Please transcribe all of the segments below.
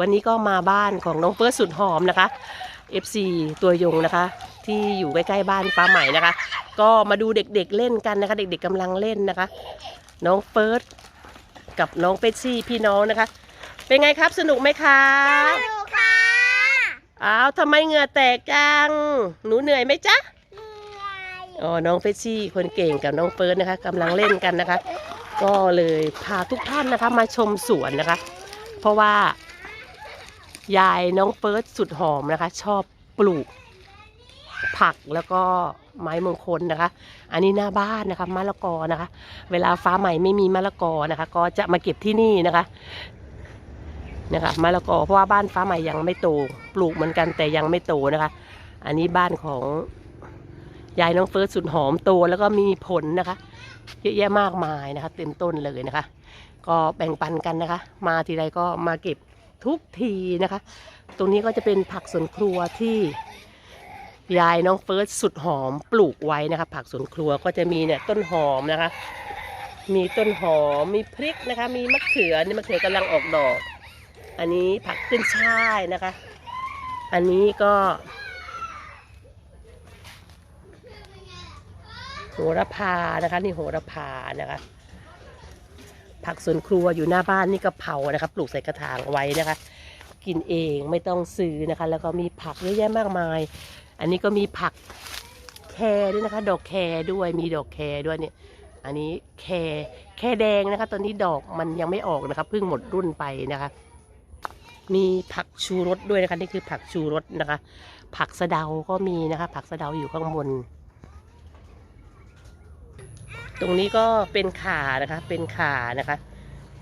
วันนี้ก็มาบ้านของน้องเฟิร์สสุดหอมนะคะ FC ตัวยงนะคะ ที่อยู่ใกล้ๆบ้านฟ้าใหม่นะคะ ก็มาดูเด็กๆเล่นกันนะคะ เด็กๆกำลังเล่นนะคะ น้องเฟิร์สกับน้องเปซซี่พี่น้องนะคะ เป็นไงครับสนุกไหมคะสนุกค่ะอ้าวทำไมเหงื่อแตกจังหนูเหนื่อยไหมจ๊ะเหนื่อยอ๋อน้องเฟชชี่คนเก่งกับน้องเฟิร์สนะคะกำลังเล่นกันนะคะ ก็เลยพาทุกท่านนะคะมาชมสวนนะคะ เพราะว่า ยายน้องเฟิร์สสุดหอมนะคะ ชอบปลูก ผักแล้วก็ไม้มงคลนะคะ อันนี้หน้าบ้านนะคะมะละกอนะคะ เวลาฟ้าใหม่ไม่มีมะละกอนะคะ ก็จะมาเก็บที่นี่นะคะนะคะมะละกอเพราะว่าบ้านฟ้าใหม่ยังไม่โตปลูกเหมือนกันแต่ยังไม่โตนะคะ อันนี้บ้านของยายน้องเฟิร์สสุดหอมโตแล้วก็มีผลนะคะ เยอะแยะมากมายนะคะ เต็มต้นเลยนะคะ ก็แบ่งปันกันนะคะ มาทีไรก็มาเก็บ ทุกทีนะคะ ตรงนี้ก็จะเป็นผักสวนครัวที่ยายน้องเฟิร์สสุดหอมปลูกไว้นะคะ ผักสวนครัวก็จะมีเนี่ยต้นหอมนะคะ มีต้นหอมมีพริกนะคะ มีมะเขือนี่มะเขือกำลังออกดอก อันนี้ผักขึ้นช่ายนะคะ อันนี้ก็โหระพานะคะ นี่โหระพานะคะ ผักสวนครัวอยู่หน้าบ้านนี่กะเพรานะคะปลูกใส่กระถางไว้นะคะ กินเองไม่ต้องซื้อนะคะ แล้วก็มีผักเยอะแยะมากมาย อันนี้ก็มีผักแครด้วยนะคะ ดอกแครด้วยมีดอกแครด้วยเนี่ยอันนี้แครแครแดงนะคะ ตอนนี้ดอกมันยังไม่ออกนะคะเพิ่งหมดรุ่นไปนะคะ มีผักชูรสด้วยนะคะนี่คือผักชูรสนะคะ ผักสะเดาก็มีนะคะ ผักสะเดาอยู่ข้างบน ตรงนี้ก็เป็นขานะคะ เป็นขานะคะ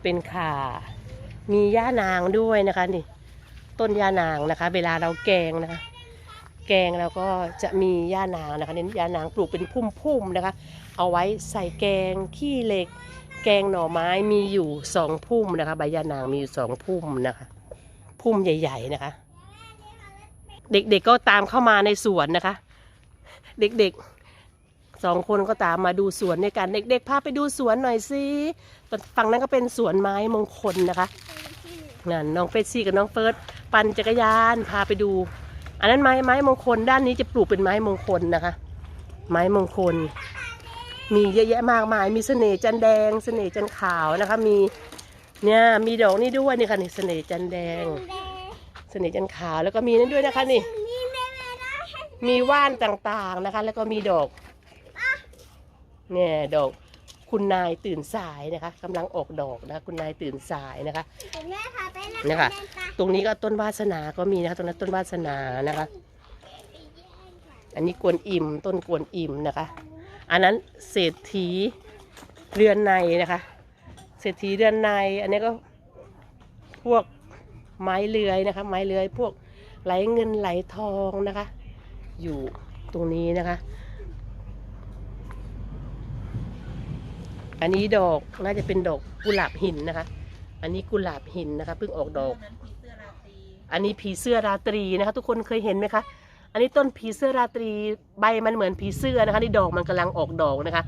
เป็นข่ามีย่านางด้วยนะคะนี่ต้นย่านางนะคะ เวลาเราแกงนะคะ แกงเราก็จะมีย่านางนะคะเน้นย่านางปลูกเป็นพุ่มๆนะคะ เอาไว้ใส่แกงขี้เหล็ก แกงหน่อไม้มีอยู่สองพุ่มนะคะ ใบย่านางมีอยู่สองพุ่มนะคะ พุ่มใหญ่ ๆนะคะ เด็กๆก็ตามเข้ามาในสวนนะคะ เด็กๆ สองคนก็ตามมาดูสวนด้วยกันเด็กๆพาไปดูสวนหน่อยสิฝั่งนั้นก็เป็นสวนไม้มงคลนะคะนั่นน้องเฟซซี่กับน้องเฟิร์สปั่นจักรยานพาไปดู อันนั้นไม้ไม้มงคลด้านนี้จะปลูกเป็นไม้มงคลนะคะ ไม้มงคล มีเยอะแยะมากมาย มีเสน่ห์จันแดง เสน่ห์จันขาวนะคะ มีเนี่ยมีดอกนี่ด้วยนี่ค่ะนี่เสน่ห์จันแดง เสน่ห์จันขาวแล้วก็มีนั่นด้วยนะคะนี่มีแม่แม่ได้มีว่านต่างๆนะคะ แล้วก็มีดอก เนี่ยดอกคุณนายตื่นสายนะคะกำลังออกดอกนะคะคุณนายตื่นสายนะคะ แม่พาไปนะนะคะตรงนี้ก็ต้นวาสนาก็มีนะคะตรงนั้นต้นวาสนานะคะ อันนี้กวนอิมต้นกวนอิมนะคะ อันนั้นเศรษฐีเรือนในนะคะ เศรษฐีเรือนใน อันนี้ก็พวกไม้เลื้อยนะคะ ไม้เลื้อยพวกไหลเงินไหลทองนะคะ อยู่ตรงนี้นะคะ อันนี้ดอกน่าจะเป็นดอกกุหลาบหินนะคะ อันนี้กุหลาบหินนะคะเพิ่งออกดอก อันนี้ผีเสื้อราตรีนะคะ ทุกคนเคยเห็นไหมคะอันนี้ต้นผีเสื้อราตรีใบมันเหมือนผีเสื้อนะคะนี่ดอกมันกำลังออกดอกนะคะ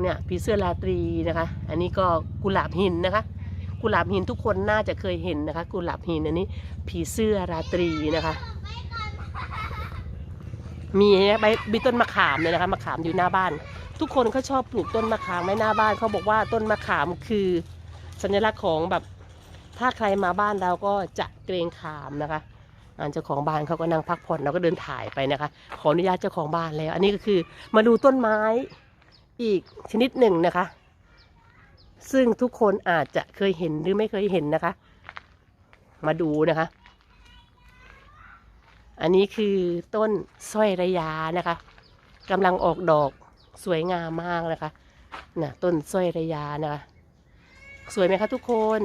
เนี่ยผีเสื้อราตรีนะคะ อันนี้ก็กุหลาบหินนะคะ กุหลาบหินทุกคนน่าจะเคยเห็นนะคะ กุหลาบหินอันนี้ ผีเสื้อราตรีนะคะ มีใบมีต้นมะขามเนี่ยนะคะมะขามอยู่หน้าบ้าน ทุกคนเขาชอบปลูกต้นมะขามไว้หน้าบ้านเขาบอกว่าต้นมะขามคือ สัญลักษณ์ของแบบถ้าใครมาบ้านเราก็จะเกรงขามนะคะอันเจ้าของบ้านเขาก็นั่งพักผ่อนเราก็เดินถ่ายไปนะคะ ขออนุญาตเจ้าของบ้านแล้ว อันนี้ก็คือมาดูต้นไม้อีกชนิดหนึ่งนะคะ ซึ่งทุกคนอาจจะเคยเห็นหรือไม่เคยเห็นนะคะ มาดูนะคะ อันนี้คือต้นสร้อยระยานะคะกำลังออกดอก สวยงามมากนะคะน่ะต้นสร้อยระยานะคะสวยไหมคะทุกคน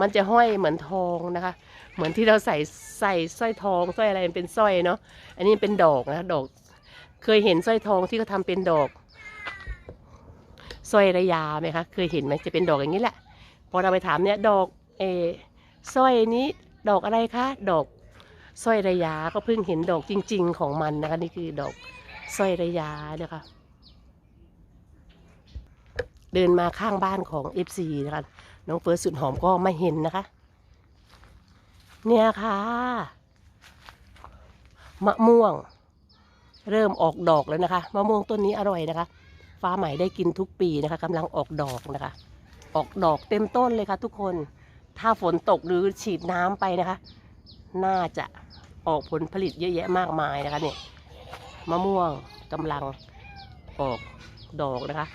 มันจะห้อยเหมือนทองนะคะ เหมือนที่เราใส่ใส่สร้อยทองสร้อยอะไรเป็นสร้อยเนาะอันนี้เป็นดอกนะดอก เคยเห็นสร้อยทองที่เขาทาเป็นดอกสร้อยระยาไหมคะเคยเห็นไหมจะเป็นดอกอย่างนี้แหละพอเราไปถามเนี่ยดอกเออสร้อยนี้ดอกอะไรคะดอกสร้อยระยาก็เพิ่งเห็นดอกจริง ๆ ของมันนะคะนี่คือดอกสร้อยระยานะคะ เดินมาข้างบ้านของ FC นะคะน้องเฟิร์สสุดหอมก็ไม่เห็นนะคะ เนี่ยค่ะมะม่วง เริ่มออกดอกแล้วนะคะมะม่วงต้นนี้อร่อยนะคะ ฟ้าใหม่ได้กินทุกปีนะคะกำลังออกดอกนะคะ ออกดอกเต็มต้นเลยค่ะ ทุกคนถ้าฝนตกหรือฉีดน้ำไปนะคะ น่าจะออกผลผลิตเยอะแยะมากมายนะคะเนี่ยมะม่วงกำลังออกดอกนะคะ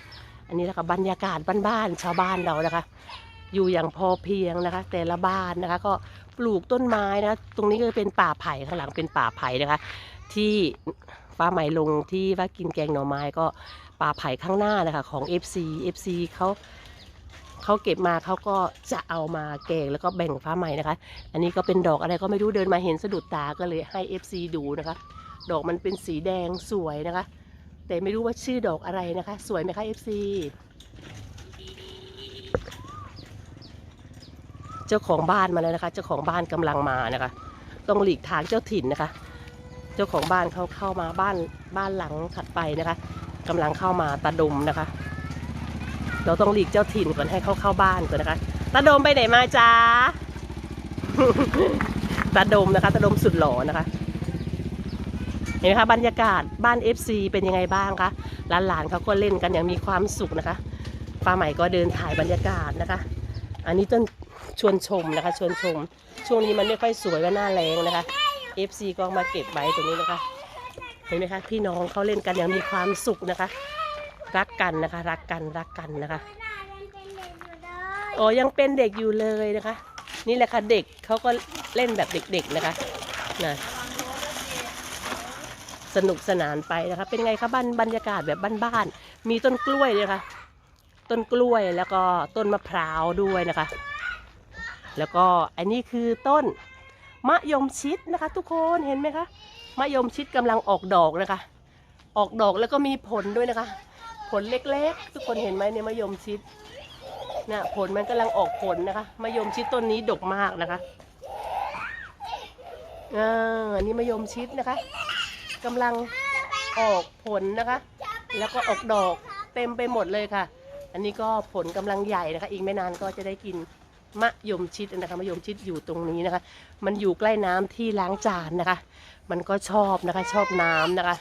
อันนี้นะคะบรรยากาศบ้านๆชาวบ้านเรานะคะ อยู่อย่างพอเพียงนะคะ แต่ละบ้านนะคะ ก็ปลูกต้นไม้นะะตรงนี้ก็เป็นป่าไผ่ข้างหลังเป็นป่าไผ่นะคะ ที่ฟ้าใหม่ลงที่ว่ากินแกงหน่อไม้ก็ป่าไผ่ข้างหน้านะคะของ FC FC เขาเขาเก็บมาเขาก็จะเอามาแกงแล้วก็แบ่งฟ้าใหม่นะคะ อันนี้ก็เป็นดอกอะไรก็ไม่รู้เดินมาเห็นสะดุดตาก็เลยให้ FC ดูนะคะ ดอกมันเป็นสีแดงสวยนะคะ แต่ไม่รู้ว่าชื่อดอกอะไรนะคะ สวยไหมคะ FC เจ้าของบ้านมาแล้วนะคะ เจ้าของบ้านกำลังมานะคะ ต้องหลีกทางเจ้าถิ่นนะคะ เจ้าของบ้านเขาเข้ามาบ้านบ้านหลังถัดไปนะคะกำลังเข้ามาตาดมนะคะ เราต้องหลีกเจ้าถิ่นก่อนให้เขาเข้าบ้านก่อนนะคะตาดมไปไหนมาจ้าตาดมนะคะตาดมสุดหล่อนะคะ เห็นไหมคะบรรยากาศบ้าน FC เป็นยังไงบ้างคะหลานๆเขาก็เล่นกันอย่างมีความสุขนะคะป้าใหม่ก็เดินถ่ายบรรยากาศนะคะ อันนี้ต้นชวนชมนะคะชวนชม ช่วงนี้มันไม่ค่อยสวยว่าหน้าแรงนะคะ FC ก็มาเก็บไว้ตรงนี้นะคะ เห็นไหมคะพี่น้องเขาเล่นกันอย่างมีความสุขนะคะ รักกันนะคะ รักกันรักกันนะคะหน้ายังเป็นเด็กอยู่เลยอ๋อยังเป็นเด็กอยู่เลยนะคะ นี่แหละค่ะเด็กเขาก็เล่นแบบเด็กๆนะคะนะ สนุกสนานไปนะคะ เป็นไงคะบ้านบรรยากาศแบบบ้านๆมีต้นกล้วยเลยค่ะ ต้นกล้วยแล้วก็ต้นมะพร้าวด้วยนะคะ แล้วก็อันนี้คือต้นมะยมชิดนะคะ ทุกคนเห็นไหมคะมะยมชิดกำลังออกดอกนะคะ ออกดอกแล้วก็มีผลด้วยนะคะ ผลเล็กๆ ทุกคนเห็นไหมเนี่ยมะยมชิดเนี่ยผลมันกำลังออกผลนะคะมะยมชิดต้นนี้ดกมากนะคะอ่าอันนี้มะยมชิดนะคะ กำลังออกผลนะคะ แล้วก็ออกดอกเต็มไปหมดเลยค่ะ อันนี้ก็ผลกำลังใหญ่นะคะ อีกไม่นานก็จะได้กินมะยมชิดนะคะมะยมชิดอยู่ตรงนี้นะคะ มันอยู่ใกล้น้ำที่ล้างจานนะคะ มันก็ชอบนะคะ ชอบน้ำนะคะ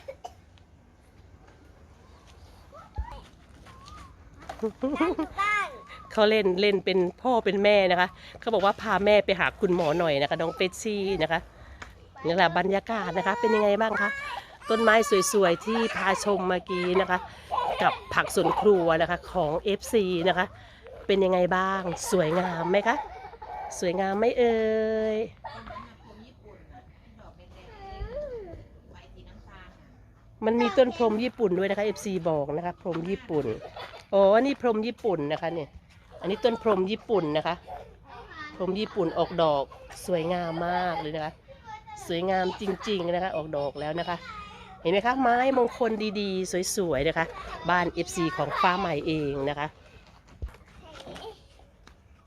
เขาเล่นเล่นเป็นพ่อเป็นแม่นะคะ เขาบอกว่าพาแม่ไปหาคุณหมอหน่อยนะคะ น้องเฟชชี่นะคะนี่แหละบรรยากาศนะคะ เป็นยังไงบ้างคะ ต้นไม้สวยๆ ที่พาชมเมื่อกี้นะคะ กับผักสวนครัวนะคะของ FC นะคะ เป็นยังไงบ้างสวยงามไหมคะ สวยงามไหมเอ่ยมันมีต้นพรมญี่ปุ่นด้วยนะคะ FC บอกนะคะพรมญี่ปุ่นอ้อันนี้พรมญี่ปุ่นนะคะเนี่ยอันนี้ต้นพรมญี่ปุ่นนะคะ พรมญี่ปุ่นออกดอกสวยงามมากเลยนะคะ สวยงามจริง ๆ นะคะ ออกดอกแล้วนะคะ เห็นไหมคะไม้มงคลดีๆ สวยๆนะคะ บ้าน FC ของฟ้าใหม่เองนะคะ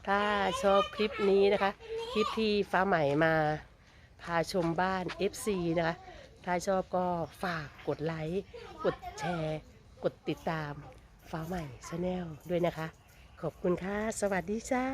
ถ้าชอบคลิปนี้นะคะ คลิปที่ฟ้าใหม่มา พาชมบ้าน FC นะคะ ถ้าชอบก็ฝากกดไลค์ กดแชร์ กดติดตามฟ้าใหม่ชาแนลด้วยนะคะ ขอบคุณค่ะ สวัสดีจ้า